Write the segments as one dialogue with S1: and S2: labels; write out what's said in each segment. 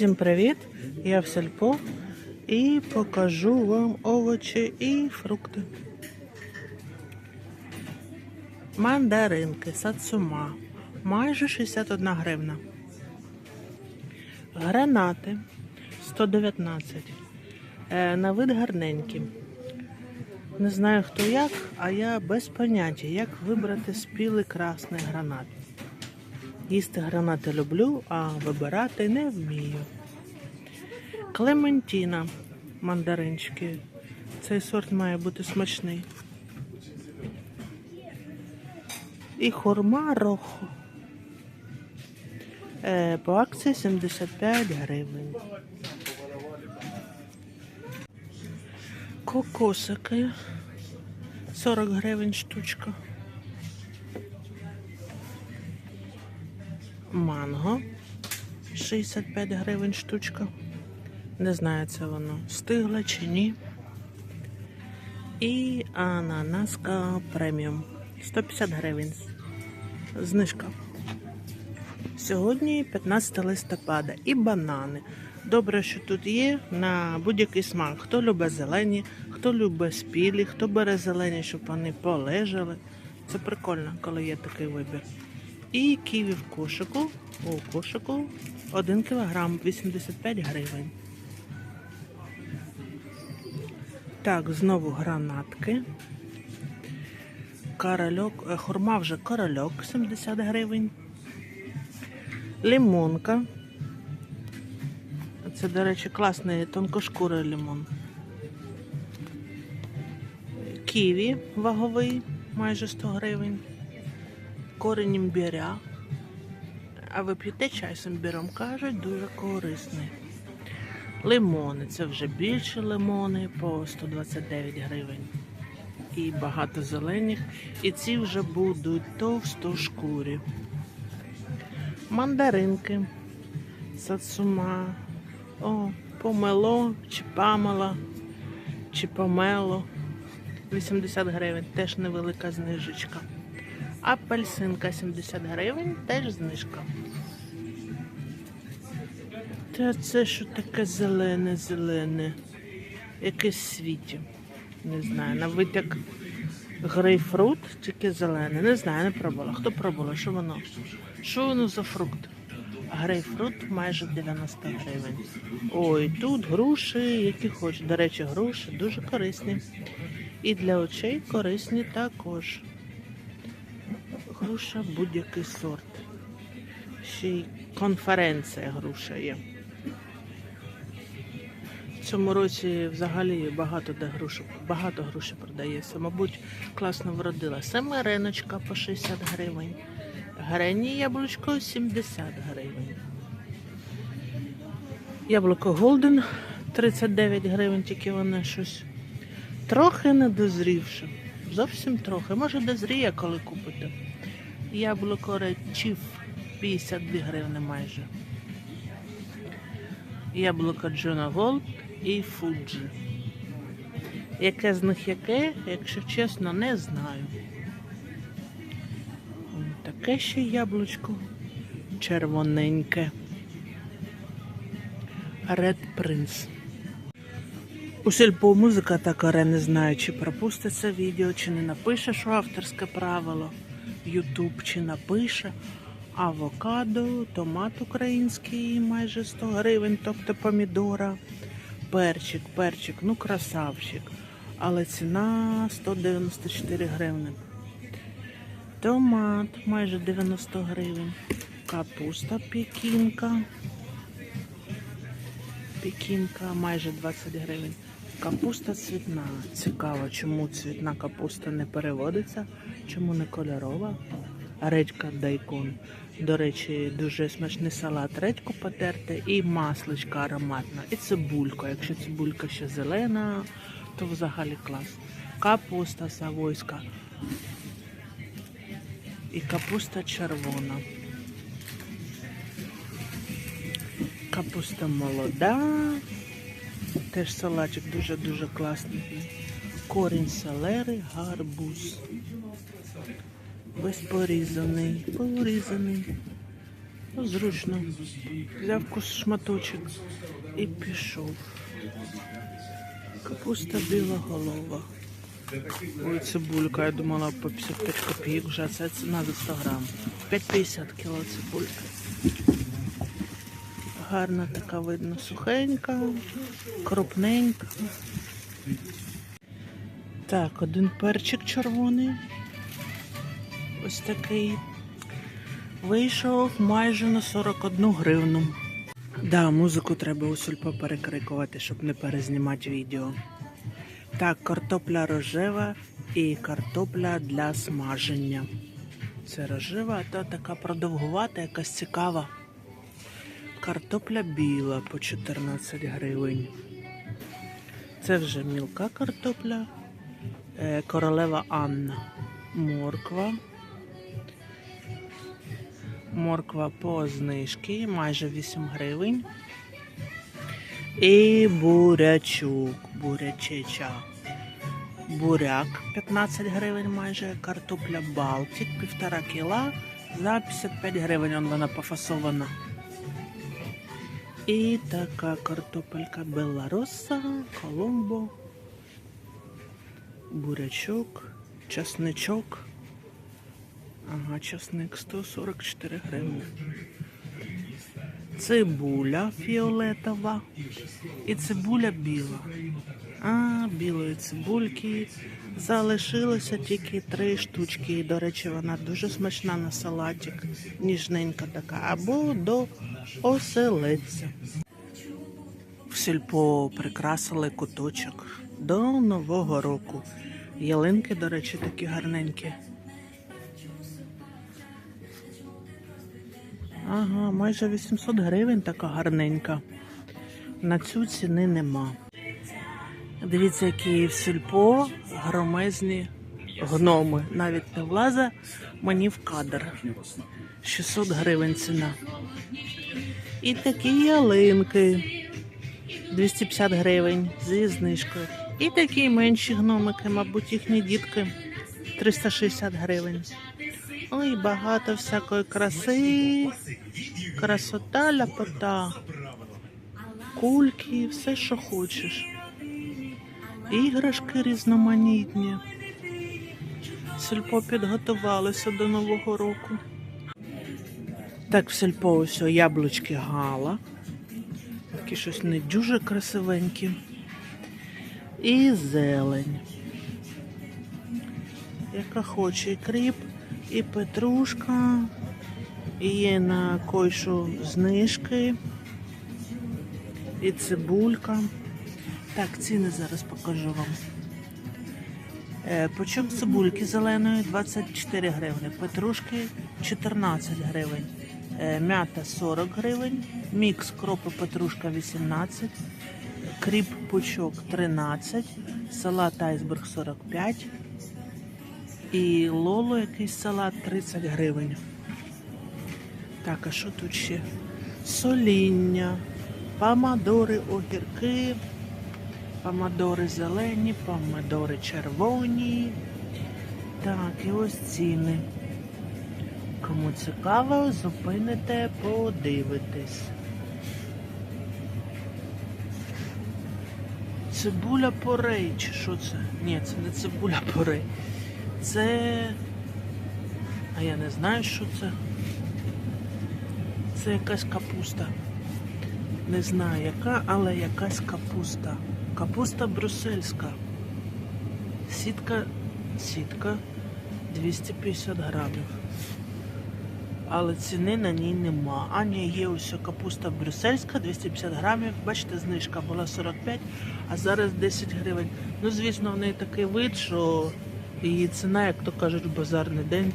S1: Всім привіт! Я в сельпо і покажу вам овочі і фрукти. Мандаринки, сацума. Майже 61 гривна. Гранати 119. Е, на вид гарненькі. Не знаю хто як, а я без поняття, як вибрати спілий красний гранат. Їсти гранати люблю, а вибирати не вмію. Клементіна мандаринчики. Цей сорт має бути смачний. І хурма рохо. Е, по акції 75 гривень. Кокосики 40 гривень штучка. Манго 65 гривень штучка. Не знаю, це воно стигло чи ні. І ананаска преміум 150 гривень. Знижка. Сьогодні 15 листопада і банани. Добре, що тут є на будь-який смак. Хто любить зелені, хто любить спілі, хто бере зелені, щоб вони полежали. Це прикольно, коли є такий вибір. І ківі в кошику. У кошику 1 кг 85 гривень. Так, знову гранатки. Корольок, е, хурма вже корольок 70 гривень. Лимонка. Це, до речі, класний тонкошкурий лимон. Ківі ваговий, майже 100 гривень. Корінь імбіря. А ви п'єте чай з імбіром, кажуть, дуже корисний. Лимони, це вже більше лимони по 129 гривень. І багато зелених. І ці вже будуть товстошкурі. Мандаринки, сацума, о, помело, чи памела, чи помело. 80 гривень, теж невелика знижечка. Апельсинка 70 гривень, теж знижка. Та це що таке зелене, зелене? Якесь світі. Не знаю, на витяк грейпфрут, тільки зелене. Не знаю, не пробувала. Хто пробувала? Що воно? Що воно за фрукт? Грейпфрут майже 90 гривень. Ой, тут груші, які хочеш. До речі, груші дуже корисні. І для очей корисні також. Груша будь-який сорт. Ще й конференція груша є. В цьому році взагалі багато де грушок, багато груші продається. Мабуть, класно вродила. Семереночка по 60 гривень. Грені яблучко 70 гривень. Яблуко Голден 39 гривень, тільки воно щось трохи недозрівше. Зовсім трохи. Може дозріє, коли купите. Яблуко речів 52 гривни майже. Яблуко Джона Голд і Фуджі. Яке з них яке, якщо чесно, не знаю. Таке ще яблучко червоненьке. Red Prince. У сільпо музика така не знаю, чи пропустить це відео, чи не напише, що авторське правило. Ютуб чи напише. Авокадо, томат український майже 100 гривень, тобто помідора. Перчик, перчик, ну красавчик. Але ціна 194 гривни. Томат майже 90 гривень. Капуста пекінка. Пекінка майже 20 гривень. Капуста цвітна. Цікаво, чому цвітна капуста не переводиться, чому не кольорова. Редька дайкон. До речі, дуже смачний салат. Редьку потерти і масличка ароматна. І цибулька. Якщо цибулька ще зелена, то взагалі клас. Капуста савойська. І капуста червона. Капуста молода. Теж салатик дуже-дуже класний. Корінь селери, гарбуз. Весь порізаний, порізаний. Зручно. Взяв шматочок і пішов. Капуста біла голова. Ой, цибулька, я думала по 55 копійок вже, а ціна за 100 грам. 5,50 кіло цибулька. Гарна така видно, сухенька, крупненька. Так, один перчик червоний. Ось такий. Вийшов майже на 41 гривну. Да, музику треба у сільпо перекрикувати, щоб не перезнімати відео. Так, картопля рожева і картопля для смаження. Це рожева, а та така продовгувата, якась цікава. Картопля біла по 14 гривень. Це вже мілка картопля. Е, Королева Анна. Морква. Морква по знижці, майже 8 гривень. І бурячок, бурячеча. Буряк 15 гривень майже, картопля Балтик, півтора кіла за 55 гривень вона пофасована. І така картопелька Белароса, Коломбо, бурячок, часничок. Ага, часник 144 гривні. Цибуля фіолетова і цибуля біла. А, білої цибульки залишилося тільки три штучки. До речі, вона дуже смачна на салатик, ніжненька така, або до оселедця. В сільпо прикрасили куточок до Нового року. Ялинки, до речі, такі гарненькі. Ага, майже 800 гривень така гарненька. На цю ціни нема. Дивіться, які в сільпо громезні гноми. Навіть не влаза мені в кадр. 600 гривень ціна. І такі ялинки 250 гривень зі знижкою. І такі менші гномики, мабуть, їхні дітки 360 гривень. Ой, багато всякої краси, красота, ляпота, кульки, все, що хочеш. Іграшки різноманітні. Сільпо підготувалося до Нового року. Так, в сільпо ось яблучки гала. Такі щось не дуже красивенькі. І зелень. Яка хоче і кріп, і петрушка, і є на койшу знижки, і цибулька. Так, ціни зараз покажу вам. Е, Почок цибульки зеленої? 24 гривні, петрушки 14 гривень, е, м'ята 40 гривень, мікс кропи петрушка 18, кріп пучок 13, салат айсберг 45 і лоло якийсь салат 30 гривень. Так, а що тут ще? Соління, помадори, огірки, помадори зелені, помадори червоні. Так, і ось ціни. Кому цікаво, зупините, подивитесь. Цибуля порей, чи що це? Ні, це не цибуля порей. Це. А я не знаю, що це. Це якась капуста. Не знаю яка, але якась капуста. Капуста брюссельська. Сітка, сітка 250 грамів. Але ціни на ній нема. А ні, є ось капуста брюссельська, 250 грамів. Бачите, знижка була 45, а зараз 10 гривень. Ну, звісно, в неї такий вид, що її ціна, як то кажуть, в базарний день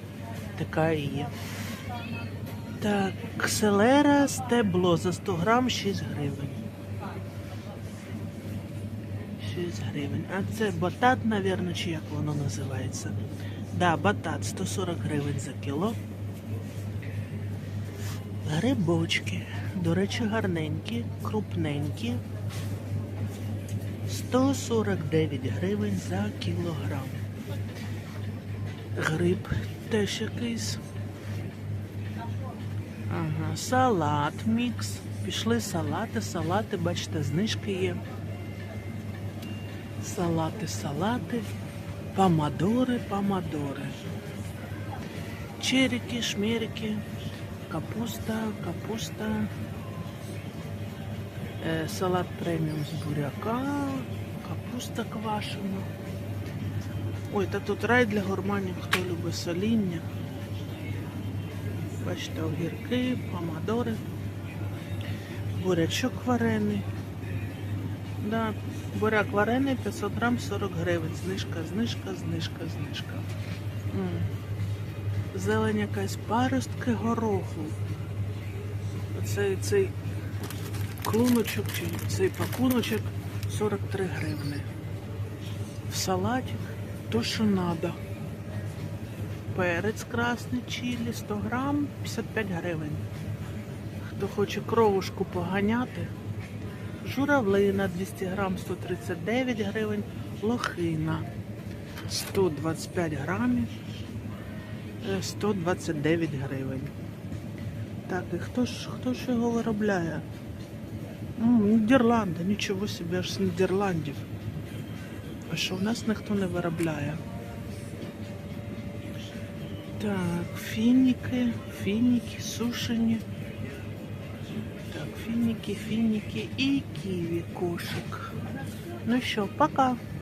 S1: така і є. Так, селера стебло за 100 грам 6 гривень. 6 гривень. А це батат, мабуть, чи як воно називається? Да, батат 140 гривень за кіло. Грибочки. До речі, гарненькі, крупненькі. 149 гривень за кілограм. Гриб теж якийсь. Ага, салат мікс. Пішли салати, салати, бачите, знижки є. Салати, салати, помадори, помадори. Черики, шмерики, капуста, капуста. Е, салат преміум з буряка, капуста квашена. Ой, та тут рай для гурманів, хто любить соління. Бачите, огірки, помадори, бурячок варений. Да, буряк варений 500 грам 40 гривень. Знижка, знижка, знижка, знижка. М. Зелень якась паростки гороху. Оцей цей клуночок чи цей пакуночок 43 гривни. В салатик то, що надо. Перець красний чилі 100 грам 55 гривень. Хто хоче кровушку поганяти, журавлина 200 грам 139 гривень, лохина 125 грамів е, 129 гривень. Так, і хто ж, хто ж його виробляє? М, Нідерланди, нічого собі, аж з Нідерландів. А що в нас ніхто не виробляє? Так, фініки, фініки, сушені. Так, фініки, фініки і ківі кошик. Ну що, пока.